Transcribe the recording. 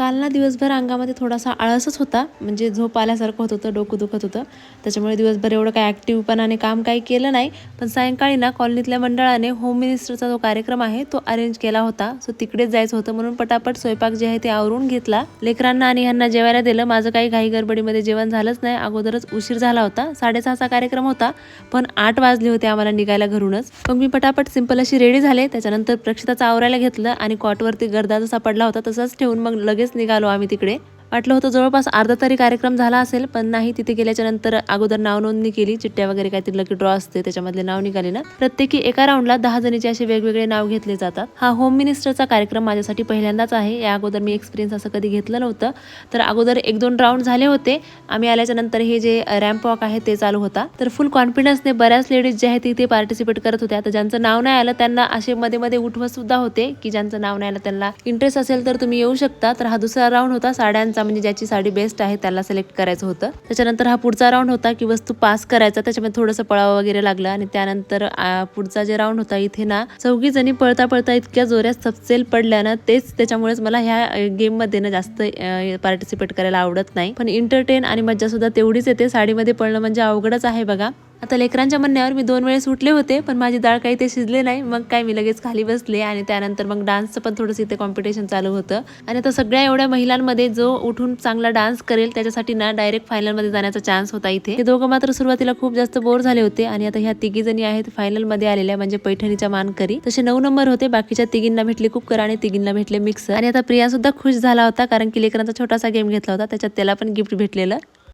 काल ना दिवसभर अंगामध्ये थोडासा आळसच होता. म्हणजे झोप आल्यासारखं होत होतं डोकं दुखत होतं. त्याच्यामुळे दिवसभर एवढं काय ॲक्टिव्हपणाने काम काही केलं नाही. पण सायंकाळी ना कॉलनीतल्या मंडळाने होम मिनिस्टरचा जो कार्यक्रम आहे तो अरेंज केला होता. सो तिकडेच जायचं होतं म्हणून पटापट स्वयंपाक जे आहे ते आवरून घेतला. लेकरांना आणि ह्यांना जेवायला दिलं. माझं काही घाई गडबडीमध्ये जेवण झालंच नाही. अगोदरच उशीर झाला होता. साडेसहाचा कार्यक्रम होता. पण आठ वाजले होते आम्हाला निघायला घरूनच. मग मी पटापट सिंपल अशी रेडी झाले. त्याच्यानंतर प्रक्षिताचं आवरायला घेतलं आणि कॉटवरती गर्दा जसा पडला होता तसाच ठेवून मग लगेच निघालो आम्ही तिकडे. वाटलं होतं जवळपास अर्धा तरी कार्यक्रम झाला असेल पण नाही तिथे गेल्याच्यानंतर अगोदर नाव नोंदणी केली चिठ्ठ्या वगैरे काहीतरी लकी ड्रॉ असते त्याच्यामधले नाव निघाले ना. प्रत्येकी एका राऊंडला दहा जणीचे असे वेगवेगळे नाव घेतले जातात. हा होम मिनिस्टरचा कार्यक्रम माझ्यासाठी पहिल्यांदाच आहे. या अगोदर मी एक्सपिरियन्स असं कधी घेतलं नव्हतं. तर अगोदर एक दोन राऊंड झाले होते. आम्ही आल्याच्यानंतर हे जे रॅम्प वॉक आहे ते चालू होता. तर फुल कॉन्फिडन्सने बऱ्याच लेडीज जे आहेत तिथे पार्टिसिपेट करत होत्या. तर ज्यांचं नाव नाही आलं त्यांना असे मध्ये मध्ये उठवत सुद्धा होते की ज्यांचं नाव नाही आलं त्यांना इंटरेस्ट असेल तर तुम्ही येऊ शकता. तर हा दुसरा राऊंड होता साड्यांचा. म्हणजे ज्याची साडी बेस्ट आहे त्याला सिलेक्ट करायचं होतं. त्याच्यानंतर हा पुढचा राऊंड होता की वस्तू पास करायचा त्याच्यामध्ये थोडंसं पळावं वगैरे लागलं आणि त्यानंतर पुढचा जे राऊंड होता इथे ना चौघी जणी पळता पळता इतक्या जोऱ्यात सबसेल पडल्या ना तेच त्याच्यामुळेच मला ह्या गेममध्ये ना जास्त पार्टिसिपेट करायला आवडत नाही. पण एंटरटेन आणि मज्जा सुद्धा तेवढीच येते. साडीमध्ये पळणं म्हणजे अवघडच आहे बघा. आता लेकरांच्या म्हणण्यावर मी दोन वेळेस उठले होते पण माझी डाळ काही ते शिजले नाही. मग काय मी लगेच खाली बसले आणि त्यानंतर मग डान्सचं पण थोडंसं इथे कॉम्पिटिशन चालू होतं. आणि आता सगळ्या एवढ्या महिलांमध्ये जो उठून चांगला डान्स करेल त्याच्यासाठी ना डायरेक्ट फायनलमध्ये जाण्याचा चान्स होता इथे. ते दोघं मात्र सुरुवातीला खूप जास्त बोर झाले होते आणि आता ह्या तिघी जणी आहेत फायनलमध्ये आलेल्या म्हणजे पैठणीच्या मानकरी. तसे नऊ नंबर होते बाकीच्या तिघींना भेटले कुकर आणि तिघींना भेटले मिक्सर आणि आता प्रिया सुद्धा खुश झाला होता कारण की लेकरांचा छोटासा गेम घेतला होता त्याच्यात त्याला पण गिफ्ट भेटलेलं.